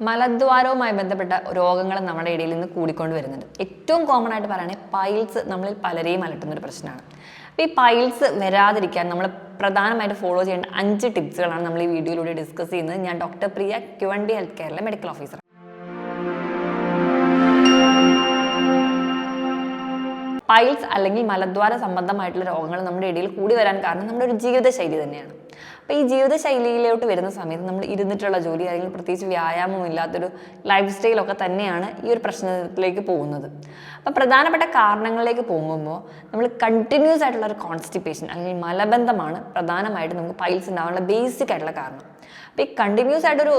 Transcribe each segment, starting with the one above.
മലദ്വാരവുമായി ബന്ധപ്പെട്ട രോഗങ്ങൾ നമ്മുടെ ഇടയിൽ നിന്ന് കൂടിക്കൊണ്ട് വരുന്നുണ്ട്. ഏറ്റവും കോമൺ ആയിട്ട് പറയുകയാണെങ്കിൽ പൈൽസ് നമ്മളിൽ പലരെയും അലട്ടുന്ന ഒരു പ്രശ്നമാണ്. അപ്പോൾ ഈ പൈൽസ് വരാതിരിക്കാൻ നമ്മൾ പ്രധാനമായിട്ട് ഫോളോ ചെയ്യേണ്ട അഞ്ച് ടിപ്സുകളാണ് നമ്മൾ ഈ വീഡിയോയിലൂടെ ഡിസ്കസ് ചെയ്യുന്നത്. ഞാൻ ഡോക്ടർ പ്രിയ ക്യുവണ്ടി ഹെൽത്ത് കെയറിലെ മെഡിക്കൽ ഓഫീസർ പൈൽസ് അല്ലെങ്കിൽ മലദ്വാര സംബന്ധമായിട്ടുള്ള രോഗങ്ങൾ നമ്മുടെ ഇടയിൽ കൂടി വരാൻ കാരണം നമ്മുടെ ഒരു ജീവിതശൈലി തന്നെയാണ്. അപ്പോൾ ഈ ജീവിതശൈലിയിലോട്ട് വരുന്ന സമയത്ത് നമ്മൾ ഇരുന്നിട്ടുള്ള ജോലി അല്ലെങ്കിൽ പ്രത്യേകിച്ച് വ്യായാമം ഇല്ലാത്തൊരു ലൈഫ് സ്റ്റൈലൊക്കെ തന്നെയാണ് ഈ ഒരു പ്രശ്നത്തിലേക്ക് പോകുന്നത്. അപ്പോൾ പ്രധാനപ്പെട്ട കാരണങ്ങളിലേക്ക് പോകുമ്പോൾ നമ്മൾ കണ്ടിന്യൂസ് ആയിട്ടുള്ള ഒരു കോൺസ്റ്റിപ്പേഷൻ അല്ലെങ്കിൽ മലബന്ധമാണ് പ്രധാനമായിട്ട് നമുക്ക് പൈൽസ് ഉണ്ടാവാനുള്ള ബേസിക് ആയിട്ടുള്ള കാരണം. അപ്പോൾ ഈ കണ്ടിന്യൂസ് ആയിട്ടൊരു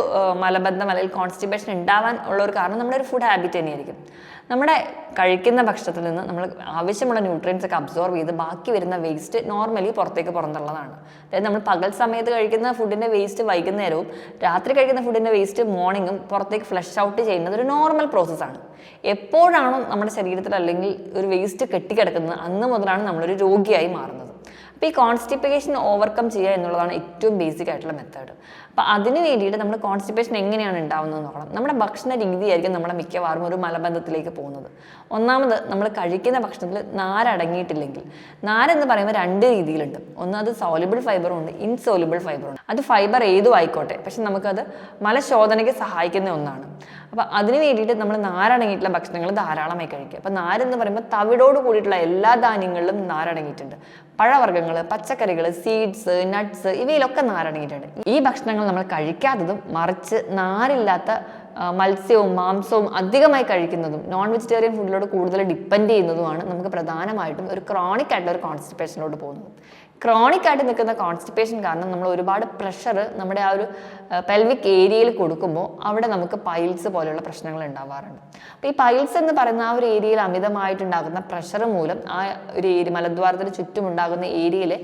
മലബന്ധം അല്ലെങ്കിൽ കോൺസ്റ്റിപ്പേഷൻ ഉണ്ടാവാൻ ഉള്ള ഒരു കാരണം നമ്മുടെ ഒരു ഫുഡ് ഹാബിറ്റ് തന്നെയായിരിക്കും. നമ്മുടെ കഴിക്കുന്ന ഭക്ഷണത്തിൽ നിന്ന് നമ്മൾ ആവശ്യമുള്ള ന്യൂട്രിയൻസ് ഒക്കെ അബ്സോർബ് ചെയ്ത് ബാക്കി വരുന്ന വേസ്റ്റ് നോർമലി പുറത്തേക്ക് പുറന്തള്ളതാണ്. അതായത് നമ്മൾ പകൽ സമയത്ത് കഴിക്കുന്ന ഫുഡിന്റെ വേസ്റ്റ് വൈകുന്നേരവും രാത്രി കഴിക്കുന്ന ഫുഡിന്റെ വേസ്റ്റ് മോർണിംഗും പുറത്തേക്ക് ഫ്ലഷ് ഔട്ട് ചെയ്യുന്നത് ഒരു നോർമൽ പ്രോസസ്സാണ് എപ്പോഴാണോ നമ്മുടെ ശരീരത്തിൽ അല്ലെങ്കിൽ ഒരു വേസ്റ്റ് കെട്ടിക്കിടക്കുന്നത് അന്ന് മുതലാണ് നമ്മളൊരു രോഗിയായി മാറുന്നത്. അപ്പോൾ ഈ കോൺസ്റ്റിപ്പേഷൻ ഓവർകം ചെയ്യുക എന്നുള്ളതാണ് ഏറ്റവും ബേസിക് ആയിട്ടുള്ള മെത്തേഡ് അപ്പോൾ അതിന് വേണ്ടിയിട്ട് നമ്മൾ കോൺസ്റ്റിപ്പേഷൻ എങ്ങനെയാണ് ഉണ്ടാവുന്നത് നോക്കണം. നമ്മുടെ ഭക്ഷണ രീതിയായിരിക്കും നമ്മുടെ മിക്കവാറും ഒരു മലബന്ധത്തിലേക്ക് പോകുന്നത്. ഒന്നാമത് നമ്മൾ കഴിക്കുന്ന ഭക്ഷണത്തിൽ നാരടങ്ങിയിട്ടില്ലെങ്കിൽ നാരെന്ന് പറയുമ്പോൾ രണ്ട് രീതിയിലുണ്ട്. ഒന്ന് അത് സോലിബിൾ ഫൈബറും ഉണ്ട് ഇൻസോലിബിൾ ഫൈബറും ഉണ്ട്. അത് ഫൈബർ ഏതും ആയിക്കോട്ടെ പക്ഷെ നമുക്കത് മലശോധനയ്ക്ക് സഹായിക്കുന്ന ഒന്നാണ്. അപ്പോൾ അതിന് വേണ്ടിയിട്ട് നമ്മൾ നാരടങ്ങിയിട്ടുള്ള ഭക്ഷണങ്ങൾ ധാരാളമായി കഴിക്കുക. അപ്പോൾ നാരെന്ന് പറയുമ്പോൾ തവിടോട് കൂടിയിട്ടുള്ള എല്ലാ ധാന്യങ്ങളിലും നാരടങ്ങിയിട്ടുണ്ട്. പഴവർഗങ്ങൾ പച്ചക്കറികൾ സീഡ്സ് നട്ട്സ് ഇവയിലൊക്കെ നാരടങ്ങിയിട്ടുണ്ട്. ഈ ഭക്ഷണങ്ങൾ നമ്മൾ കഴിക്കാത്തതും മറിച്ച് നാരില്ലാത്ത മത്സ്യവും മാംസവും അധികമായി കഴിക്കുന്നതും നോൺ വെജിറ്റേറിയൻ ഫുഡിലോട് കൂടുതൽ ഡിപ്പെൻഡ് ചെയ്യുന്നതുമാണ് നമുക്ക് പ്രധാനമായിട്ടും ഒരു ക്രോണിക് ആയിട്ടുള്ള ഒരു കോൺസ്റ്റിപ്പേഷനിലോട്ട് പോകുന്നത്. ക്രോണിക് ആയിട്ട് നിൽക്കുന്ന കോൺസ്റ്റിപ്പേഷൻ കാരണം നമ്മൾ ഒരുപാട് പ്രഷർ നമ്മുടെ ആ ഒരു പെൽവിക് ഏരിയയിൽ കൊടുക്കുമ്പോൾ അവിടെ നമുക്ക് പൈൽസ് പോലെയുള്ള പ്രശ്നങ്ങൾ ഉണ്ടാവാറുണ്ട്. അപ്പോൾ ഈ പൈൽസ് എന്ന് പറയുന്ന ആ ഒരു ഏരിയയിൽ അമിതമായിട്ടുണ്ടാകുന്ന പ്രഷർ മൂലം ആ ഒരു ഏരിയ മലദ്വാരത്തിന് ചുറ്റുമുണ്ടാകുന്ന ഏരിയയിലെ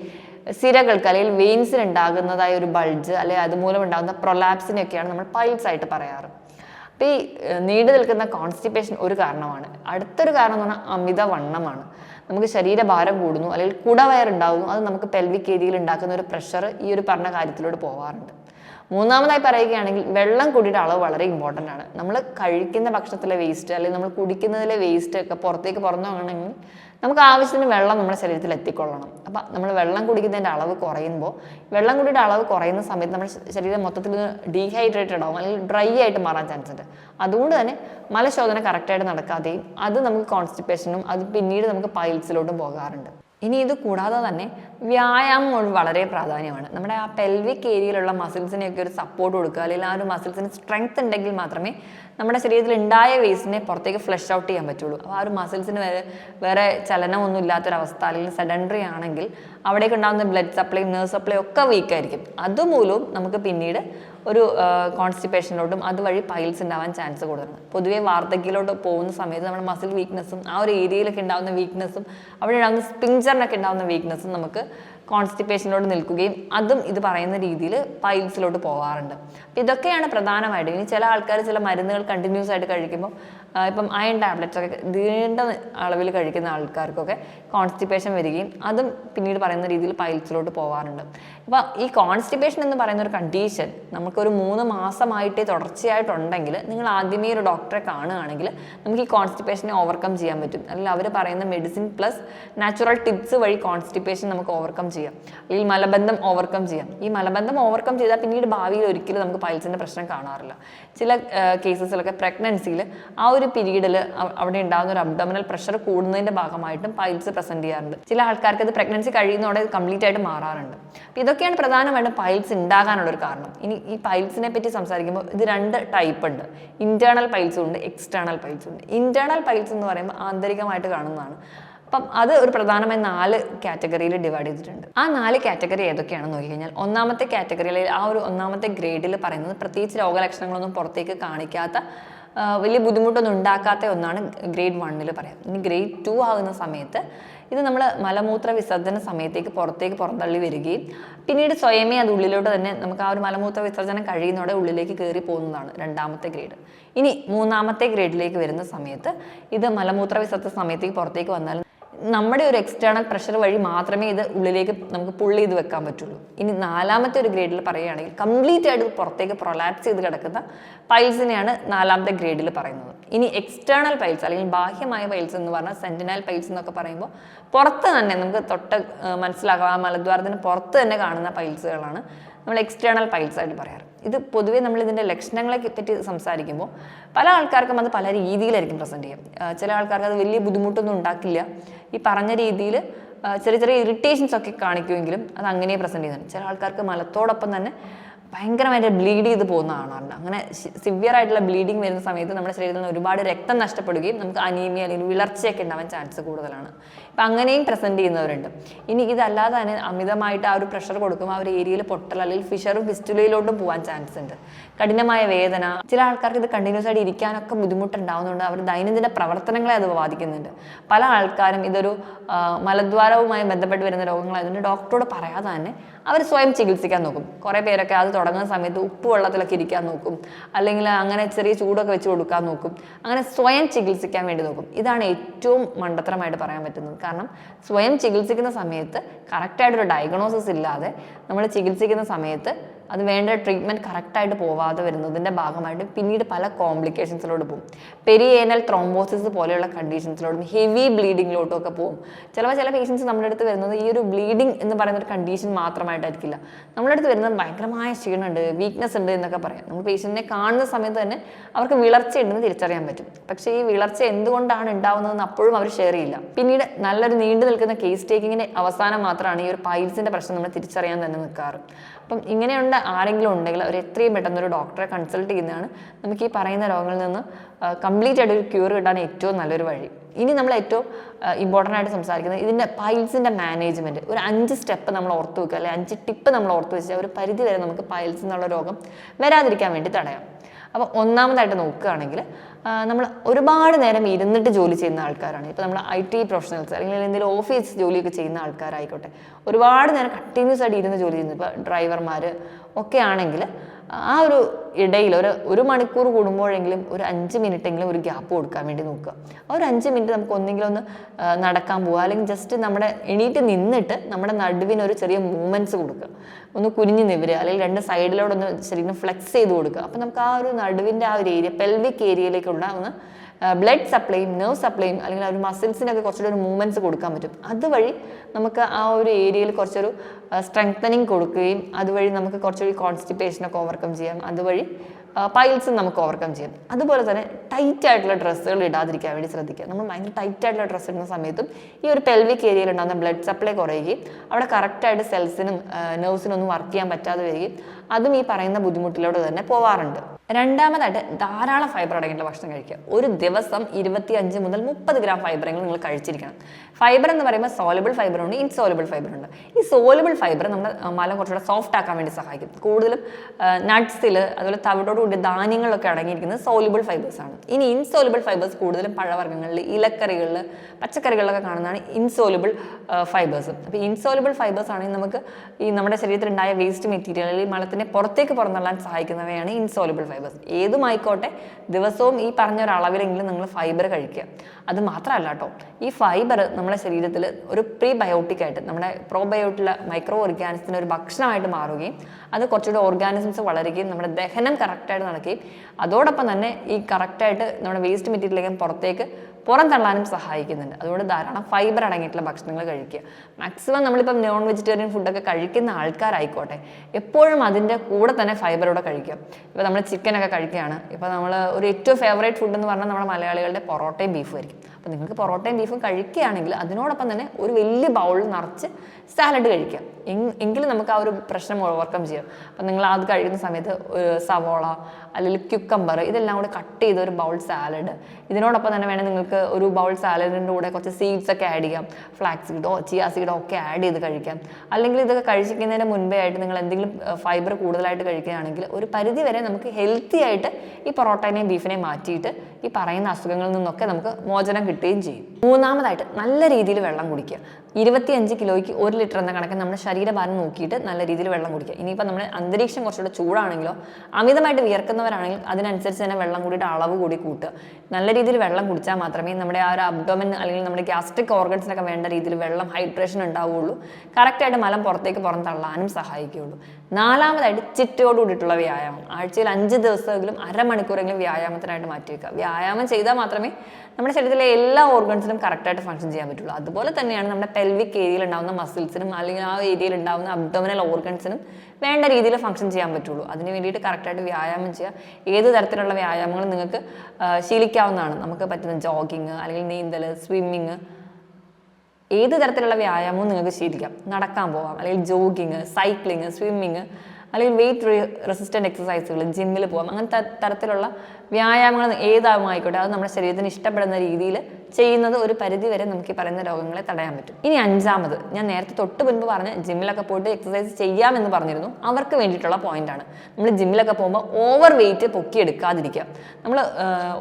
സിരകൾക്ക് അല്ലെങ്കിൽ വെയിൻസിന് ഉണ്ടാകുന്നതായ ഒരു ബൾജ് അല്ലെങ്കിൽ അതുമൂലം ഉണ്ടാകുന്ന പ്രൊലാപ്സിനെയൊക്കെയാണ് നമ്മൾ പൈൽസ് ആയിട്ട് പറയാറ്. അപ്പോൾ ഈ നീണ്ടു നിൽക്കുന്ന കോൺസ്റ്റിപ്പേഷൻ ഒരു കാരണമാണ്. അടുത്തൊരു കാരണം എന്ന് പറഞ്ഞാൽ അമിതവണ്ണമാണ് നമുക്ക് ശരീരഭാരം കൂടുന്നു അല്ലെങ്കിൽ കുടവയറുണ്ടാകുന്നു അത് നമുക്ക് പെൽവിക് ഏരിയയിൽ ഉണ്ടാക്കുന്ന ഒരു പ്രഷർ ഈ ഒരു പറഞ്ഞ കാര്യത്തിലൂടെ പോവാറുണ്ട്. മൂന്നാമതായി പറയുകയാണെങ്കിൽ വെള്ളം കുടിയുടെ അളവ് വളരെ ഇമ്പോർട്ടന്റ് ആണ്. നമ്മൾ കഴിക്കുന്ന ഭക്ഷണത്തിലെ വേസ്റ്റ് അല്ലെങ്കിൽ നമ്മൾ കുടിക്കുന്നതിലെ വേസ്റ്റ് ഒക്കെ പുറത്തേക്ക് പുറന്നു പോകണമെങ്കിൽ നമുക്ക് ആവശ്യത്തിന് വെള്ളം നമ്മുടെ ശരീരത്തിൽ എത്തിക്കൊള്ളണം. അപ്പം നമ്മൾ വെള്ളം കുടിക്കുന്നതിന്റെ അളവ് കുറയുമ്പോൾ വെള്ളം കുടിയുടെ അളവ് കുറയുന്ന സമയത്ത് നമ്മുടെ ശരീരം മൊത്തത്തിൽ ഡീഹൈഡ്രേറ്റഡ് ആവും അല്ലെങ്കിൽ ഡ്രൈ ആയിട്ട് മാറാൻ ചാൻസ് ഉണ്ട്. അതുകൊണ്ട് തന്നെ മലശോധന കറക്റ്റായിട്ട് നടക്കാതെയും അത് നമുക്ക് കോൺസ്റ്റിപ്പേഷനും അത് പിന്നീട് നമുക്ക് പൈൽസിലോട്ടും പോകാറുണ്ട്. ഇനി ഇത് കൂടാതെ തന്നെ വ്യായാമം വളരെ പ്രാധാന്യമാണ്. നമ്മുടെ ആ പെൽവിക് ഏരിയയിലുള്ള മസിൽസിനെയൊക്കെ ഒരു സപ്പോർട്ട് കൊടുക്കുക അല്ലെങ്കിൽ ആ ഒരു മസിൽസിന് സ്ട്രെങ്ത് ഉണ്ടെങ്കിൽ മാത്രമേ നമ്മുടെ ശരീരത്തിൽ ഉണ്ടായ വേസ്റ്റിനെ പുറത്തേക്ക് ഫ്ലഷ് ഔട്ട് ചെയ്യാൻ പറ്റുള്ളൂ. അപ്പോൾ ആ ഒരു മസിൽസിന് വേറെ വേറെ ചലനമൊന്നും ഇല്ലാത്തൊരവസ്ഥ അല്ലെങ്കിൽ സെഡൻഡറി ആണെങ്കിൽ അവിടേക്ക് ഉണ്ടാകുന്ന ബ്ലഡ് സപ്ലൈ നേഴ്സ് സപ്ലൈ ഒക്കെ വീക്കായിരിക്കും അതുമൂലവും നമുക്ക് പിന്നീട് ഒരു കോൺസ്റ്റിപ്പേഷനിലോട്ടും അതുവഴി പൈൽസ് ഉണ്ടാവാൻ ചാൻസ് കൂടുതലാണ്. പൊതുവേ വാർദ്ധക്യയിലോട്ട് പോകുന്ന സമയത്ത് നമ്മുടെ മസിൽ വീക്ക്നെസ്സും ആ ഒരു ഏരിയയിലൊക്കെ ഉണ്ടാകുന്ന വീക്ക്നെസ്സും അവിടെ ഉണ്ടാകുന്ന സ്പിഞ്ചറിനൊക്കെ ഉണ്ടാകുന്ന വീക്ക്നെസ്സും നമുക്ക് കോൺസ്റ്റിപ്പേഷനിലോട്ട് നിൽക്കുകയും അതും ഇത് പറയുന്ന രീതിയിൽ പൈൽസിലോട്ട് പോകാറുണ്ട് അപ്പം ഇതൊക്കെയാണ് പ്രധാനമായിട്ടും. ഇനി ചില ആൾക്കാർ ചില മരുന്നുകൾ കണ്ടിന്യൂസ് ആയിട്ട് കഴിക്കുമ്പോൾ ഇപ്പം അയൺ ടാബ്ലറ്റ്സ് ഒക്കെ നീണ്ട അളവിൽ കഴിക്കുന്ന ആൾക്കാർക്കൊക്കെ കോൺസ്റ്റിപ്പേഷൻ വരികയും അതും പിന്നീട് പറയുന്ന രീതിയിൽ പൈൽസിലോട്ട് പോകാറുണ്ട് അപ്പം ഈ കോൺസ്റ്റിപ്പേഷൻ എന്ന് പറയുന്ന ഒരു കണ്ടീഷൻ നമുക്കൊരു മൂന്ന് മാസമായിട്ടേ തുടർച്ചയായിട്ടുണ്ടെങ്കിൽ നിങ്ങൾ ആദ്യമേ ഒരു ഡോക്ടറെ കാണുകയാണെങ്കിൽ നമുക്ക് ഈ കോൺസ്റ്റിപ്പേഷനെ ഓവർകം ചെയ്യാൻ പറ്റും. അല്ലെങ്കിൽ അവർ പറയുന്ന മെഡിസിൻ പ്ലസ് നാച്ചുറൽ ടിപ്സ് വഴി കോൺസ്റ്റിപ്പേഷൻ നമുക്ക് ഓവർകം ചെയ്യാം. അല്ലെങ്കിൽ മലബന്ധം ഓവർകം ചെയ്യാം. ഈ മലബന്ധം ഓവർകം ചെയ്താൽ പിന്നീട് ഭാവിയിൽ ഒരിക്കലും നമുക്ക് പൈൽസിന്റെ പ്രശ്നം കാണാറില്ല. ചില കേസസിലൊക്കെ പ്രഗ്നൻസിയിൽ ആ ഒരു പീരീഡിൽ അവിടെ ഉണ്ടാകുന്ന ഒരു അബ്ഡോമിനൽ പ്രഷർ കൂടുന്നതിന്റെ ഭാഗമായിട്ടും പൈൽസ് പ്രസന്റ് ചെയ്യാറുണ്ട്. ചില ആൾക്കാർക്ക് ഇത് പ്രഗ്നൻസി കഴിയുന്നതോടെ കംപ്ലീറ്റ് ആയിട്ട് മാറാറുണ്ട്. അപ്പോൾ ഇതൊക്കെയാണ് പ്രധാനമായിട്ടും പൈൽസ് ഉണ്ടാകാനുള്ള ഒരു കാരണം. ഇനി ഈ പൈൽസിനെ പറ്റി സംസാരിക്കുമ്പോൾ ഇത് രണ്ട് ടൈപ്പ് ഉണ്ട്. ഇന്റേണൽ പൈൽസും ഉണ്ട് എക്സ്റ്റേണൽ പൈൽസും ഉണ്ട്. ഇന്റേണൽ പൈൽസ് എന്ന് പറയുമ്പോൾ ആന്തരികമായിട്ട് കാണുന്നതാണ്. അപ്പം അത് ഒരു പ്രധാനമായി നാല് കാറ്റഗറിയിൽ ഡിവൈഡ് ചെയ്തിട്ടുണ്ട്. ആ നാല് കാറ്റഗറി ഏതൊക്കെയാണെന്ന് നോക്കിക്കഴിഞ്ഞാൽ ഒന്നാമത്തെ കാറ്റഗറിയിൽ ആ ഒരു ഒന്നാമത്തെ ഗ്രേഡിൽ പറയുന്നത് പ്രത്യേകിച്ച് രോഗലക്ഷണങ്ങളൊന്നും പുറത്തേക്ക് കാണിക്കാത്ത വലിയ ബുദ്ധിമുട്ടൊന്നും ഉണ്ടാക്കാത്ത ഒന്നാണ് ഗ്രേഡ് വണ്ണിൽ പറയാം. ഇനി ഗ്രേഡ് ടു ആകുന്ന സമയത്ത് ഇത് നമ്മൾ മലമൂത്ര വിസർജന സമയത്തേക്ക് പുറത്തേക്ക് പുറന്തള്ളി വരികയും പിന്നീട് സ്വയമേ അത് ഉള്ളിലോട്ട് തന്നെ നമുക്ക് ആ ഒരു മലമൂത്ര വിസർജനം കഴിയുന്നതോടെ ഉള്ളിലേക്ക് കയറി പോകുന്നതാണ് രണ്ടാമത്തെ ഗ്രേഡ് ഇനി മൂന്നാമത്തെ ഗ്രേഡിലേക്ക് വരുന്ന സമയത്ത് ഇത് മലമൂത്ര വിസർജന സമയത്തേക്ക് പുറത്തേക്ക് വന്നാൽ നമ്മുടെ ഒരു എക്സ്റ്റേണൽ പ്രഷർ വഴി മാത്രമേ ഇത് ഉള്ളിലേക്ക് നമുക്ക് പുള്ളി ചെയ്ത് വെക്കാൻ പറ്റുള്ളൂ. ഇനി നാലാമത്തെ ഒരു ഗ്രേഡിൽ പറയുകയാണെങ്കിൽ കംപ്ലീറ്റ് ആയിട്ട് പുറത്തേക്ക് പ്രൊലാപ്സ് ചെയ്ത് കിടക്കുന്ന പൈൽസിനെയാണ് നാലാമത്തെ ഗ്രേഡിൽ പറയുന്നത്. ഇനി എക്സ്റ്റേണൽ പൈൽസ് അല്ലെങ്കിൽ ബാഹ്യമായ പൈൽസ് എന്ന് പറഞ്ഞാൽ സെന്റിനാൽ പൈൽസ് എന്നൊക്കെ പറയുമ്പോൾ പുറത്ത് തന്നെ നമുക്ക് തൊട്ട് മനസ്സിലാക്കാം. മലദ്വാരത്തിന് പുറത്ത് തന്നെ കാണുന്ന പൈൽസുകളാണ് നമ്മൾ എക്സ്റ്റേണൽ പൈൽസ് ആയിട്ട് പറയാറ്. ഇത് പൊതുവേ നമ്മൾ ഇതിന്റെ ലക്ഷണങ്ങളെ പറ്റി സംസാരിക്കുമ്പോൾ പല ആൾക്കാർക്കും അത് പല രീതിയിലായിരിക്കും പ്രസന്റ് ചെയ്യുക. ചില ആൾക്കാർക്ക് അത് വലിയ ബുദ്ധിമുട്ടൊന്നും ഉണ്ടാക്കില്ല. ഈ പറഞ്ഞ രീതിയിൽ ചെറിയ ചെറിയ ഇറിറ്റേഷൻസ് ഒക്കെ കാണിക്കുമെങ്കിലും അത് അങ്ങനെ പ്രസന്റ് ചെയ്യുന്നുണ്ട് ചില ആൾക്കാർക്ക് മലത്തോടൊപ്പം തന്നെ ഭയങ്കരമായിട്ട് ബ്ലീഡ് ചെയ്ത് പോകുന്ന കാണാറുണ്ട് അങ്ങനെ സിവിയർ ആയിട്ടുള്ള ബ്ലീഡിങ് വരുന്ന സമയത്ത് നമ്മുടെ ശരീരത്തിൽ നിന്ന് ഒരുപാട് രക്തം നഷ്ടപ്പെടുകയും നമുക്ക് അനീമിയ അല്ലെങ്കിൽ വിളർച്ചയൊക്കെ ഉണ്ടാവാൻ ചാൻസ് കൂടുതലാണ്. അപ്പം അങ്ങനെയും പ്രസന്റ് ചെയ്യുന്നവരുണ്ട്. ഇനി ഇതല്ലാതെ തന്നെ അമിതമായിട്ട് ആ ഒരു പ്രഷർ കൊടുക്കുമ്പോൾ ആ ഒരു ഏരിയയിൽ പൊട്ടൽ അല്ലെങ്കിൽ ഫിഷറും ഫിസ്റ്റുലയിലോട്ടും പോകാൻ ചാൻസ് ഉണ്ട്. കഠിനമായ വേദന ചില ആൾക്കാർക്ക് ഇത് കണ്ടിന്യൂസ് ആയിട്ട് ഇരിക്കാനൊക്കെ ബുദ്ധിമുട്ടുണ്ടാവുന്നുണ്ട്. അവർ ദൈനംദിന പ്രവർത്തനങ്ങളെ അത് ബാധിക്കുന്നുണ്ട്. പല ആൾക്കാരും ഇതൊരു മലദ്വാരവുമായി ബന്ധപ്പെട്ട് വരുന്ന രോഗങ്ങളായതുകൊണ്ട് ഡോക്ടറോട് പറയാതെ തന്നെ അവർ സ്വയം ചികിത്സിക്കാൻ നോക്കും. കുറേ പേരൊക്കെ അത് തുടങ്ങുന്ന സമയത്ത് ഉപ്പ് വെള്ളത്തിലൊക്കെ ഇരിക്കാൻ നോക്കും. അല്ലെങ്കിൽ അങ്ങനെ ചെറിയ ചൂടൊക്കെ വെച്ച് കൊടുക്കാൻ നോക്കും. അങ്ങനെ സ്വയം ചികിത്സിക്കാൻ വേണ്ടി നോക്കും. ഇതാണ് ഏറ്റവും മണ്ടത്തരമായിട്ട് പറയാൻ പറ്റുന്നത്. കാരണം സ്വയം ചികിത്സിക്കുന്ന സമയത്ത് കറക്റ്റായിട്ടൊരു ഡയഗ്നോസിസ് ഇല്ലാതെ നമ്മൾ ചികിത്സിക്കുന്ന സമയത്ത് അത് വേണ്ട ട്രീറ്റ്മെന്റ് കറക്റ്റായിട്ട് പോവാതെ വരുന്നതിന്റെ ഭാഗമായിട്ട് പിന്നീട് പല കോംപ്ലിക്കേഷൻസിലോട്ട് പോകും പെരിയേനൽ ത്രോംബോസിസ് പോലെയുള്ള കണ്ടീഷൻസിലോട്ടും ഹെവി ബ്ലീഡിങ്ങിലോട്ടും ഒക്കെ പോകും ചിലപ്പോൾ ചില പേഷ്യൻസ് നമ്മുടെ അടുത്ത് വരുന്നത് ഈ ഒരു ബ്ലീഡിങ് എന്ന് പറയുന്ന ഒരു കണ്ടീഷൻ മാത്രമായിട്ടായിരിക്കില്ല. നമ്മുടെ അടുത്ത് വരുന്നത് ഭയങ്കരമായ ക്ഷീണമുണ്ട് വീക്ക്നെസ് ഉണ്ട് എന്നൊക്കെ പറയാം. നമ്മൾ പേഷ്യന്റിനെ കാണുന്ന സമയത്ത് തന്നെ അവർക്ക് വിളർച്ച ഉണ്ടെന്ന് തിരിച്ചറിയാൻ പറ്റും. പക്ഷേ ഈ വിളർച്ച എന്തുകൊണ്ടാണ് ഉണ്ടാവുന്നതെന്ന് അപ്പോഴും അവർ ഷെയർ ചെയ്യില്ല. പിന്നീട് നല്ലൊരു നീണ്ടു നിൽക്കുന്ന കേസ് ടേക്കിങ്ങിന്റെ അവസാനം മാത്രമാണ് ഈ ഒരു പൈൽസിന്റെ പ്രശ്നം നമ്മൾ തിരിച്ചറിയാൻ തന്നെ നിൽക്കാറ്. അപ്പം ഇങ്ങനെയുള്ള ആരെങ്കിലും ഉണ്ടെങ്കിൽ അവർ എത്രയും പെട്ടെന്ന് ഒരു ഡോക്ടറെ കൺസൾട്ട് ചെയ്യുന്നതാണ് നമുക്ക് ഈ പറയുന്ന രോഗങ്ങളിൽ നിന്ന് കംപ്ലീറ്റ് ആയിട്ട് ഒരു ക്യൂർ കിട്ടാൻ ഏറ്റവും നല്ലൊരു വഴി. ഇനി നമ്മൾ ഏറ്റവും ഇമ്പോർട്ടന്റ് ആയിട്ട് സംസാരിക്കുന്നത് ഇതിന്റെ പൈൽസിന്റെ മാനേജ്മെന്റ് ഒരു അഞ്ച് സ്റ്റെപ്പ് നമ്മൾ ഓർത്ത് വെക്കുക അല്ലെങ്കിൽ അഞ്ച് ടിപ്പ് നമ്മൾ ഓർത്ത് വെച്ചാൽ ഒരു പരിധി വരെ നമുക്ക് പൈൽസ് എന്നുള്ള രോഗം വരാതിരിക്കാൻ വേണ്ടി തടയാം. അപ്പോൾ ഒന്നാമതായിട്ട് നോക്കുകയാണെങ്കിൽ നമ്മൾ ഒരുപാട് നേരം ഇരുന്നിട്ട് ജോലി ചെയ്യുന്ന ആൾക്കാരാണ്. ഇപ്പോൾ നമ്മൾ ഐ ടി പ്രൊഫഷണൽസ് അല്ലെങ്കിൽ എന്തെങ്കിലും ഓഫീസ് ജോലിയൊക്കെ ചെയ്യുന്ന ആൾക്കാരായിക്കോട്ടെ. ഒരുപാട് നേരം കണ്ടിന്യൂസ് ആയിട്ട് ഇരുന്ന് ജോലി ചെയ്യുന്നത് ഇപ്പോൾ ഡ്രൈവർമാർ ഒക്കെ ആണെങ്കിൽ ആ ഒരു ഇടയിൽ ഒരു ഒരു മണിക്കൂർ കൂടുമ്പോഴെങ്കിലും ഒരു അഞ്ച് മിനിറ്റെങ്കിലും ഒരു ഗ്യാപ്പ് കൊടുക്കാൻ വേണ്ടി നോക്കുക. ആ ഒരു അഞ്ച് മിനിറ്റ് നമുക്ക് ഒന്നെങ്കിലും ഒന്ന് നടക്കാൻ പോവുക. അല്ലെങ്കിൽ ജസ്റ്റ് നമ്മുടെ എണീറ്റ് നിന്നിട്ട് നമ്മുടെ നടുവിന് ഒരു ചെറിയ മൂവ്മെന്റ്സ് കൊടുക്കുക. ഒന്ന് കുനിഞ്ഞ് നിവരുക. അല്ലെങ്കിൽ രണ്ട് സൈഡിലോടൊന്ന് ശരിക്കും ഫ്ലെക്സ് ചെയ്ത് കൊടുക്കുക. അപ്പം നമുക്ക് ആ ഒരു നടുവിന്റെ ആ ഒരു ഏരിയ പെൽവിക് ഏരിയയിലേക്ക് ഉണ്ടാകുന്ന ബ്ലഡ് സപ്ലൈയും നെർവ് സപ്ലൈയും അല്ലെങ്കിൽ ആ ഒരു മസിൽസിനൊക്കെ കുറച്ചുകൂടി ഒരു മൂവ്മെന്റ്സ് കൊടുക്കാൻ പറ്റും. അതുവഴി നമുക്ക് ആ ഒരു ഏരിയയിൽ കുറച്ചൊരു സ്ട്രെങ്തനിങ് കൊടുക്കുകയും അതുവഴി നമുക്ക് കുറച്ചൊരു കോൺസ്റ്റിപ്പേഷനൊക്കെ ഓവർകം ചെയ്യാം. അതുവഴി പൈൽസും നമുക്ക് ഓവർകം ചെയ്യാം. അതുപോലെ തന്നെ ടൈറ്റ് ആയിട്ടുള്ള ഡ്രസ്സുകൾ ഇടാതിരിക്കാൻ വേണ്ടി ശ്രദ്ധിക്കുക. നമ്മൾ ഭയങ്കര ടൈറ്റ് ആയിട്ടുള്ള ഡ്രസ്സ് ഇടുന്ന സമയത്തും ഈ ഒരു പെൽവിക് ഏരിയയിൽ ഉണ്ടാകുന്ന ബ്ലഡ് സപ്ലൈ കുറയുകയും അവിടെ കറക്റ്റായിട്ട് സെൽസിനും നെർവ്സിനും ഒന്നും വർക്ക് ചെയ്യാൻ പറ്റാതെ വരികയും അതും ഈ പറയുന്ന ബുദ്ധിമുട്ടിലൂടെ തന്നെ പോവാറുണ്ട്. രണ്ടാമതായിട്ട് ധാരാളം ഫൈബർ അടങ്ങിയിട്ടുള്ള ഭക്ഷണം കഴിക്കുക. ഒരു ദിവസം ഇരുപത്തി അഞ്ച് മുതൽ മുപ്പത് ഗ്രാം ഫൈബറെങ്കിലും നിങ്ങൾ കഴിച്ചിരിക്കണം. ഫൈബർ എന്ന് പറയുമ്പോൾ സോലബിൾ ഫൈബർ ഉണ്ട് ഇൻസോലബിൾ ഫൈബർ ഉണ്ട്. ഈ സോലബിൾ ഫൈബർ നമ്മുടെ മലം കുറച്ചുകൂടെ സോഫ്റ്റ് ആക്കാൻ വേണ്ടി സഹായിക്കും. കൂടുതലും നട്ട്സിൽ അതുപോലെ തവിടോട് കൂടി ധാന്യങ്ങളിലൊക്കെ അടങ്ങിയിരിക്കുന്നത് സോലബിൾ ഫൈബേഴ്സ് ആണ്. ഇനി ഇൻസോലബിൾ ഫൈബേഴ്സ് കൂടുതലും പഴവർഗങ്ങളിൽ ഇലക്കറികളിൽ പച്ചക്കറികളിലൊക്കെ കാണുന്നതാണ് ഇൻസോലബിൾ ഫൈബേഴ്സ് അപ്പോൾ ഇൻസോലബിൾ ഫൈബേഴ്സ് ആണെങ്കിൽ നമുക്ക് ഈ നമ്മുടെ ശരീരത്തിലുണ്ടായ വേസ്റ്റ് മെറ്റീരിയലിൽ അല്ലെങ്കിൽ മലത്തിനെ പുറത്തേക്ക് പുറന്തള്ളാൻ സഹായിക്കുന്നവയാണ് ഇൻസോലബിൾ ഫൈബേഴ്സ് ഏതുമായിക്കോട്ടെ ദിവസവും ഈ പറഞ്ഞ ഒരു അളവിലെങ്കിലും നിങ്ങൾ ഫൈബർ കഴിക്കുക. അത് മാത്രമല്ല കേട്ടോ ഈ ഫൈബർ നമ്മുടെ ശരീരത്തിൽ ഒരു പ്രീബയോട്ടിക് ആയിട്ട് നമ്മുടെ പ്രോബയോട്ടിലെ മൈക്രോ ഓർഗാനിസത്തിന് ഒരു ഭക്ഷണമായിട്ട് മാറുകയും അത് കുറച്ചുകൂടി ഓർഗാനിസംസ് വളരുകയും നമ്മുടെ ദഹനം കറക്റ്റായിട്ട് നടക്കുകയും അതോടൊപ്പം തന്നെ ഈ കറക്റ്റായിട്ട് നമ്മുടെ വേസ്റ്റ് മെറ്റീരിയലേക്കും പുറത്തേക്ക് പുറന്തള്ളാനും സഹായിക്കുന്നുണ്ട്. അതുകൊണ്ട് ധാരാളം ഫൈബർ അടങ്ങിയിട്ടുള്ള ഭക്ഷണങ്ങൾ കഴിക്കുക. മാക്സിമം നമ്മളിപ്പം നോൺ വെജിറ്റേറിയൻ ഫുഡൊക്കെ കഴിക്കുന്ന ആൾക്കാരായിക്കോട്ടെ എപ്പോഴും അതിന്റെ കൂടെ തന്നെ ഫൈബറോടെ കഴിക്കുക. ഇപ്പോൾ നമ്മൾ ചിക്കനൊക്കെ കഴിക്കുകയാണ്. ഇപ്പോൾ നമ്മൾ ഒരു ഏറ്റവും ഫേവറേറ്റ് ഫുഡ് എന്ന് പറഞ്ഞാൽ നമ്മുടെ മലയാളികളുടെ പൊറോട്ടയും ബീഫും ആയിരിക്കും. അപ്പോൾ നിങ്ങൾക്ക് പൊറോട്ടയും ബീഫും കഴിക്കുകയാണെങ്കിൽ അതിനോടൊപ്പം തന്നെ ഒരു വലിയ ബൗളിൽ നിറച്ച് സാലഡ് കഴിക്കാം എങ്- എങ്കിലും നമുക്ക് ആ ഒരു പ്രശ്നം ഓവർകം ചെയ്യാം. അപ്പം നിങ്ങൾ അത് കഴിക്കുന്ന സമയത്ത് സവോള അല്ലെങ്കിൽ ക്യുക്കമ്പർ ഇതെല്ലാം കൂടെ കട്ട് ചെയ്ത ഒരു ബൗൾ സാലഡ് ഇതിനോടൊപ്പം തന്നെ വേണേൽ നിങ്ങൾക്ക് ഒരു ബൗൾ സാലഡിന്റെ കൂടെ കുറച്ച് സീഡ്സ് ഒക്കെ ആഡ് ചെയ്യാം. ഫ്ലാക്സ് സീഡോ ചിയ സീഡോ ഒക്കെ ആഡ് ചെയ്ത് കഴിക്കാം. അല്ലെങ്കിൽ ഇതൊക്കെ കഴിക്കുന്നതിന് മുൻപേ ആയിട്ട് നിങ്ങൾ എന്തെങ്കിലും ഫൈബർ കൂടുതലായിട്ട് കഴിക്കുകയാണെങ്കിൽ ഒരു പരിധി വരെ നമുക്ക് ഹെൽത്തി ആയിട്ട് ഈ പൊറോട്ടേനെയും ബീഫിനെയും മാറ്റിയിട്ട് ഈ പറയുന്ന അസുഖങ്ങളിൽ നിന്നൊക്കെ നമുക്ക് മോചനം കിട്ടുകയും ചെയ്യും. മൂന്നാമതായിട്ട് നല്ല രീതിയിൽ വെള്ളം കുടിക്കുക. ഇരുപത്തിയഞ്ച് കിലോയ്ക്ക് ഒരു ലിറ്റർ എന്ന കണക്ക് നമ്മുടെ ശരീരഭാരം നോക്കിയിട്ട് നല്ല രീതിയിൽ വെള്ളം കുടിക്കുക. ഇനിയിപ്പോൾ നമ്മുടെ അന്തരീക്ഷം കുറച്ചുകൂടെ ചൂടാണെങ്കിലോ അമിതമായിട്ട് വിയർക്കുന്നവരാണെങ്കിൽ അതിനനുസരിച്ച് തന്നെ വെള്ളം കൂടിയിട്ട് അളവ് കൂടി കൂട്ടുക. നല്ല രീതിയിൽ വെള്ളം കുടിച്ചാൽ മാത്രമേ നമ്മുടെ ആ ഒരു അബ്ഡോമൻ അല്ലെങ്കിൽ നമ്മുടെ ഗ്യാസ്ട്രിക് ഓർഗൻസിനൊക്കെ വേണ്ട രീതിയിൽ വെള്ളം ഹൈഡ്രേഷൻ ഉണ്ടാവുകയുള്ളൂ. കറക്റ്റായിട്ട് മലം പുറത്തേക്ക് പുറന്തള്ളാനും സഹായിക്കുകയുള്ളൂ. നാലാമതായിട്ട് ചിട്ടയോട് കൂടിയിട്ടുള്ള വ്യായാമം. ആഴ്ചയിൽ അഞ്ച് ദിവസമെങ്കിലും അരമണിക്കൂറെങ്കിലും വ്യായാമത്തിനായിട്ട് മാറ്റി വെക്കുക വ്യായാമം ചെയ്താൽ മാത്രമേ നമ്മുടെ ശരീരത്തിലെ എല്ലാ ഓർഗൻസിനും കറക്റ്റായിട്ട് ഫങ്ഷൻ ചെയ്യാൻ പറ്റുള്ളൂ. അതുപോലെ തന്നെയാണ് നമ്മുടെ പെൽവിക് ഏരിയയിൽ ഉണ്ടാകുന്ന മസിൽസിനും അല്ലെങ്കിൽ ആ ഏരിയയിൽ ഉണ്ടാകുന്ന അബ്ഡോമിനൽ ഓർഗൻസിനും വേണ്ട രീതിയിൽ ഫങ്ഷൻ ചെയ്യാൻ പറ്റുള്ളൂ. അതിന് വേണ്ടിയിട്ട് കറക്റ്റായിട്ട് വ്യായാമം ചെയ്യുക. ഏത് തരത്തിലുള്ള വ്യായാമങ്ങളും നിങ്ങൾക്ക് ശീലിക്കാവുന്നതാണ്. നമുക്ക് പറ്റുന്ന ജോഗിങ് അല്ലെങ്കിൽ നീന്തൽ സ്വിമ്മിങ് ഏത് തരത്തിലുള്ള വ്യായാമവും നിങ്ങൾക്ക് ശീലിക്കാം. നടക്കാൻ പോവാം അല്ലെങ്കിൽ ജോഗിങ് സൈക്ലിങ് സ്വിമ്മിങ് അല്ലെങ്കിൽ വെയിറ്റ് റെസിസ്റ്റന്റ് എക്സസൈസുകൾ ജിമ്മിൽ പോകാം അങ്ങനത്തെ തരത്തിലുള്ള വ്യായാമങ്ങൾ ഏതാവുമായിക്കോട്ടെ അത് നമ്മുടെ ശരീരത്തിന് ഇഷ്ടപ്പെടുന്ന രീതിയിൽ ചെയ്യുന്നത് ഒരു പരിധി വരെ നമുക്ക് ഈ പറയുന്ന രോഗങ്ങളെ തടയാൻ പറ്റും. ഇനി അഞ്ചാമത് ഞാൻ നേരത്തെ തൊട്ട് മുൻപ് പറഞ്ഞ ജിമ്മിലൊക്കെ പോയിട്ട് എക്സസൈസ് ചെയ്യാമെന്ന് പറഞ്ഞിരുന്നു. അവർക്ക് വേണ്ടിയിട്ടുള്ള പോയിന്റാണ് നമ്മൾ ജിമ്മിലൊക്കെ പോകുമ്പോൾ ഓവർ വെയിറ്റ് പൊക്കിയെടുക്കാതിരിക്കുക. നമ്മൾ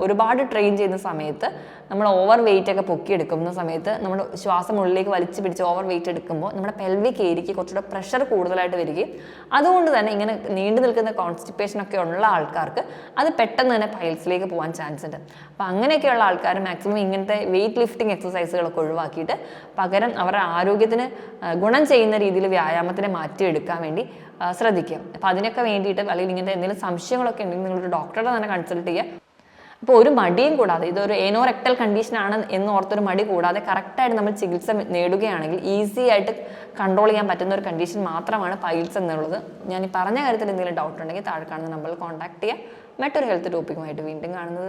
ഒരുപാട് ട്രെയിൻ ചെയ്യുന്ന സമയത്ത് നമ്മൾ ഓവർ വെയിറ്റ് ഒക്കെ പൊക്കി എടുക്കുന്ന സമയത്ത് നമ്മുടെ ശ്വാസം ഉള്ളിലേക്ക് വലിച്ചു പിടിച്ച് ഓവർ വെയിറ്റ് എടുക്കുമ്പോൾ നമ്മുടെ പെൽവിക് ഏരിയയ്ക്ക് കുറച്ചുകൂടെ പ്രഷർ കൂടുതലായിട്ട് വരികയും അതുകൊണ്ട് തന്നെ ഇങ്ങനെ നീണ്ടു നിൽക്കുന്ന കോൺസ്റ്റിപ്പേഷൻ ഒക്കെ ഉള്ള ആൾക്കാർക്ക് അത് പെട്ടെന്ന് തന്നെ പൈൽസിലേക്ക് പോകാൻ ചാൻസ് ഉണ്ട്. അപ്പോൾ അങ്ങനെയൊക്കെയുള്ള ആൾക്കാർ മാക്സിമം ഇങ്ങനത്തെ വെയിറ്റ് ലിഫ്റ്റിംഗ് എക്സസൈസുകളൊക്കെ ഒഴിവാക്കിയിട്ട് പകരം അവരുടെ ആരോഗ്യത്തിന് ഗുണം ചെയ്യുന്ന രീതിയിൽ വ്യായാമത്തിനെ മാറ്റിയെടുക്കാൻ വേണ്ടി ശ്രദ്ധിക്കുക. അപ്പോൾ അതിനൊക്കെ വേണ്ടിയിട്ട് അല്ലെങ്കിൽ ഇങ്ങനത്തെ എന്തെങ്കിലും സംശയങ്ങളൊക്കെ ഉണ്ടെങ്കിൽ നിങ്ങളൊരു ഡോക്ടറെ തന്നെ കൺസൾട്ട് ചെയ്യുക. അപ്പോൾ ഒരു മടിയും കൂടാതെ ഇതൊരു ഏനോറെക്ടൽ കണ്ടീഷൻ ആണ് എന്ന് ഓർത്തൊരു മടി കൂടാതെ കറക്റ്റായിട്ട് നമ്മൾ ചികിത്സ നേടുകയാണെങ്കിൽ ഈസി ആയിട്ട് കൺട്രോൾ ചെയ്യാൻ പറ്റുന്ന ഒരു കണ്ടീഷൻ മാത്രമാണ് പൈൽസ് എന്നുള്ളത്. ഞാൻ ഈ പറഞ്ഞ കാര്യത്തിൽ എന്തെങ്കിലും ഡൗട്ട് ഉണ്ടെങ്കിൽ താഴെ കാണുന്ന നമ്പറിൽ കോൺടാക്ട് ചെയ്യുക മറ്റൊരു ഹെൽത്ത് ടോപ്പിക്കുമായിട്ട് വീണ്ടും കാണുന്നത്